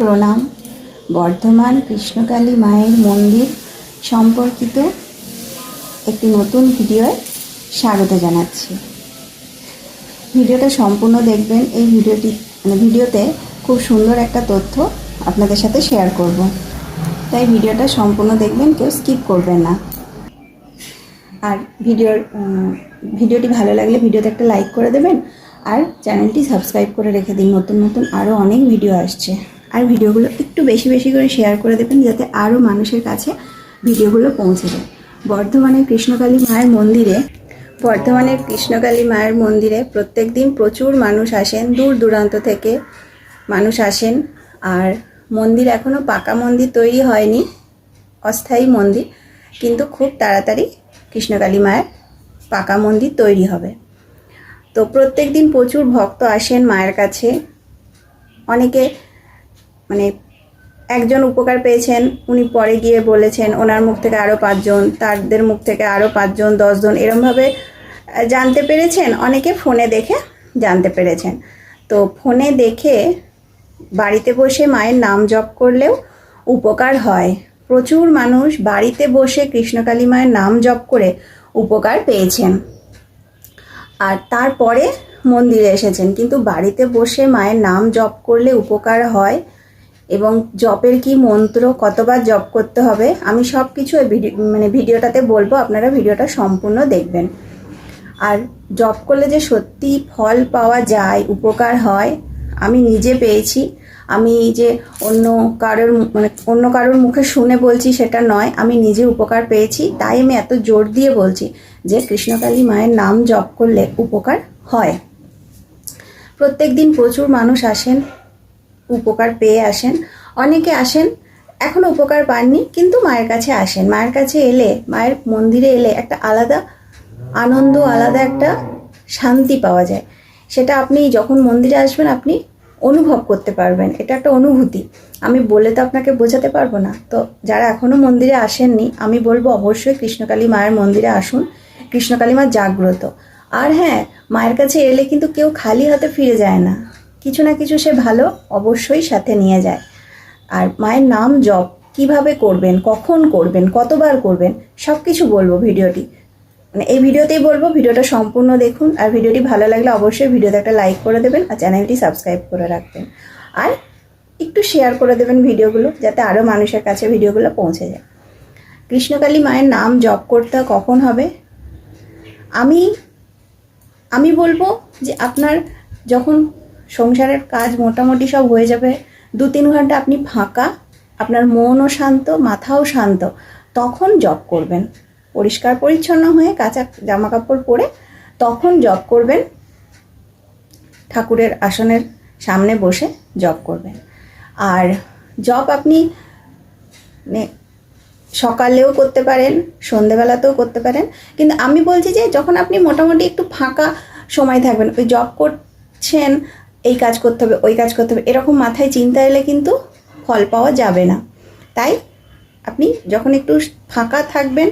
প্রণাম। বর্ধমান কৃষ্ণকালী মায়ের মন্দির সম্পর্কিত একটি নতুন ভিডিওয় স্বাগত জানাচ্ছি। ভিডিওটা সম্পূর্ণ দেখবেন। এই ভিডিওটি মানে ভিডিওতে খুব সুন্দর একটা তথ্য আপনাদের সাথে শেয়ার করব। তাই ভিডিওটা সম্পূর্ণ দেখবেন, কেউ স্কিপ করবেন না। আর ভিডিওর ভিডিওটি ভালো লাগলে ভিডিওতে একটা লাইক করে দেবেন। আর চ্যানেলটি সাবস্ক্রাইব করে রেখে দিন। নতুন নতুন আরও অনেক ভিডিও আসছে। আর ভিডিওগুলো একটু বেশি বেশি করে শেয়ার করে দেবেন যাতে আরও মানুষের কাছে ভিডিওগুলো পৌঁছে যায়। বর্ধমানের কৃষ্ণকালী মায়ের মন্দিরে, বর্ধমানের কৃষ্ণকালী মায়ের মন্দিরে প্রত্যেক দিন প্রচুর মানুষ আসেন, দূর দূরান্ত থেকে মানুষ আসেন। আর মন্দির এখনও পাকা মন্দির তৈরি হয়নি, অস্থায়ী মন্দির, কিন্তু খুব তাড়াতাড়ি কৃষ্ণকালী মায়ের পাকা মন্দির তৈরি হবে। তো প্রত্যেক দিন প্রচুর ভক্ত আসেন মায়ের কাছে। অনেকে মানে একজন উপকার পেয়েছেন, উনি পরে গিয়ে বলেছেন, ওনার মুখ থেকে আরও পাঁচজন, তাদের মুখ থেকে আরও পাঁচজন, দশজন, এরমভাবে জানতে পেরেছেন। অনেকে ফোনে দেখে জানতে পেরেছেন। তো ফোনে দেখে বাড়িতে বসে মায়ের নাম জপ করলেও উপকার হয়। প্রচুর মানুষ বাড়িতে বসে কৃষ্ণকালী মায়ের নাম জপ করে উপকার পেয়েছেন। আর তারপরে মন্দিরে এসেছেন। কিন্তু বাড়িতে বসে মায়ের নাম জপ করলে উপকার হয় এবং জপের কি মন্ত্র কতবার জপ করতে হবে, আমি সব কিছু মানে ভিডিওটাতে বলব, আপনারা ভিডিওটা সম্পূর্ণ দেখবেন। আর জব করলে যে সত্যি ফল পাওয়া যায়, উপকার হয়, আমি নিজে পেয়েছি। আমি যে অন্য কারোর মানে অন্য কারোর মুখে শুনে বলছি সেটা নয়, আমি নিজে উপকার পেয়েছি, তাই আমি এত জোর দিয়ে বলছি যে কৃষ্ণকালী মায়ের নাম জপ করলে উপকার হয়। প্রত্যেক দিন প্রচুর মানুষ আসেন উপকার পেয়ে আসেন। অনেকে আসেন, এখনও উপকার পাননি, কিন্তু মায়ের কাছে আসেন। মায়ের কাছে এলে, মায়ের মন্দিরে এলে একটা আলাদা আনন্দ, আলাদা একটা শান্তি পাওয়া যায়। সেটা আপনি যখন মন্দিরে আসবেন, আপনি অনুভব করতে পারবেন। এটা একটা অনুভূতি। আমি বলে তো আপনাকে বোঝাতে পারব না। তো যারা এখনও মন্দিরে আসেননি, আমি বলব অবশ্যই কৃষ্ণকালী মায়ের মন্দিরে আসুন। কৃষ্ণকালী মা জাগ্রত। আর হ্যাঁ মায়ের কাছে এলে কিন্তু কেউ খালি হাতে ফিরে যায় না। কিছু না কিছু সে ভালো অবশ্যই সাথে নিয়ে যায়। আর মায়ের নাম জপ, কীভাবে করবেন, কখন করবেন, কতবার করবেন সব কিছু বলব ভিডিওটি। মানে এই ভিডিওতেই বলব, ভিডিওটা সম্পূর্ণ দেখুন। আর ভিডিওটি ভালো লাগলে অবশ্যই ভিডিওতে একটা লাইক করে দেবেন আর চ্যানেলটি সাবস্ক্রাইব করে রাখবেন। আর একটু শেয়ার করে দেবেন ভিডিওগুলো, যাতে আরও মানুষের কাছে ভিডিওগুলো পৌঁছে যায়। কৃষ্ণকালী মায়ের নাম জপ করতে কখন হবে? আমি আমি বলব যে আপনার যখন সংসারের কাজ মোটামুটি সব হয়ে যাবে। দু তিন ঘণ্টা আপনি ফাঁকা, আপনার মনও শান্ত, মাথাও শান্ত, তখন জব করবেন। পরিষ্কার পরিচ্ছন্ন হয়ে কাঁচা জামা কাপড় পরে তখন জব করবেন। ঠাকুরের আসনের সামনে বসে জব করবেন। আর জব আপনি মানে সকালেও করতে পারেন, সন্ধেবেলাতেও করতে পারেন। কিন্তু আমি বলছি যে যখন আপনি মোটামুটি একটু ফাঁকা সময় থাকবেন, ওই জব করছেন এই কাজ করতে হবে, ওই কাজ করতে হবে। এরকম মাথায় চিন্তা এলে কিন্তু ফল পাওয়া যাবে না। তাই আপনি যখন একটু ফাঁকা থাকবেন,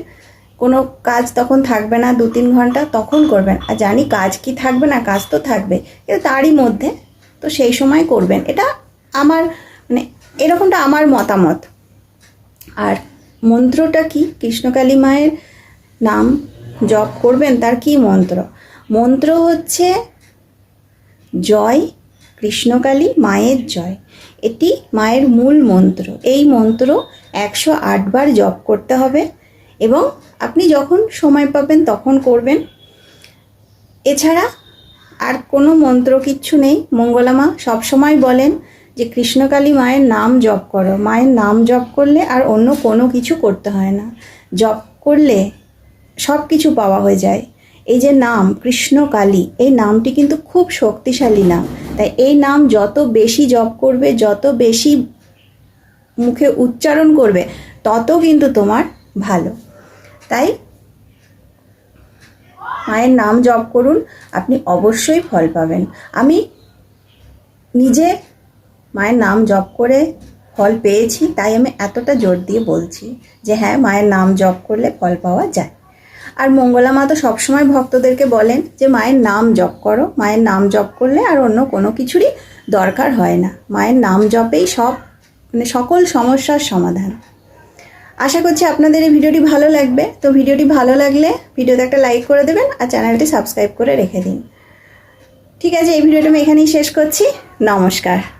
কোনো কাজ তখন থাকবে না দু তিন ঘণ্টা তখন করবেন। আর জানি কাজ কি থাকবে না, কাজ তো থাকবে, কিন্তু তারই মধ্যে তো সেই সময় করবেন। এটা আমার মানে এরকমটা আমার মতামত। আর মন্ত্রটা কি? কৃষ্ণকালী মায়ের নাম জপ করবেন, তার কি মন্ত্র? মন্ত্র হচ্ছে, জয় কৃষ্ণকালী মায়ের জয়। এটি মায়ের মূল মন্ত্র। এই মন্ত্র একশো আটবার জপ করতে হবে এবং আপনি যখন সময় পাবেন তখন করবেন। এছাড়া আর কোনো মন্ত্র কিচ্ছু নেই। মঙ্গলামা সবসময় বলেন যে, কৃষ্ণকালী মায়ের নাম জপ করো। মায়ের নাম জপ করলে আর অন্য কোনো কিছু করতে হয় না। জপ করলে সব কিছু পাওয়া হয়ে যায়। এই যে নাম, কৃষ্ণকালী, এই নামটি কিন্তু খুব শক্তিশালী নাম। তাই এই নাম যত বেশি জপ করবে, যত বেশি মুখে উচ্চারণ করবে, তত কিন্তু তোমার ভালো। তাই মায়ের নাম জপ করুন, আপনি অবশ্যই ফল পাবেন। আমি নিজে মায়ের নাম জপ করে ফল পেয়েছি, তাই আমি এতটা জোর দিয়ে বলছি যে হ্যাঁ মায়ের নাম জপ করলে ফল পাওয়া যায়। আর মঙ্গলা মা তো সবসময় ভক্তদেরকে বলেন যে, মায়ের নাম জপ করো, মায়ের নাম জপ করলে আর অন্য কোনো কিছুরই দরকার হয় না। মায়ের নাম জপেই সব মানে সকল সমস্যার সমাধান। আশা করছি আপনাদের এই ভিডিওটি ভালো লাগবে। তো ভিডিওটি ভালো লাগলে ভিডিওতে একটা লাইক করে দেবেন আর চ্যানেলটি সাবস্ক্রাইব করে রেখে দিন। ঠিক আছে, এই ভিডিওটা আমি এখানেই শেষ করছি। নমস্কার।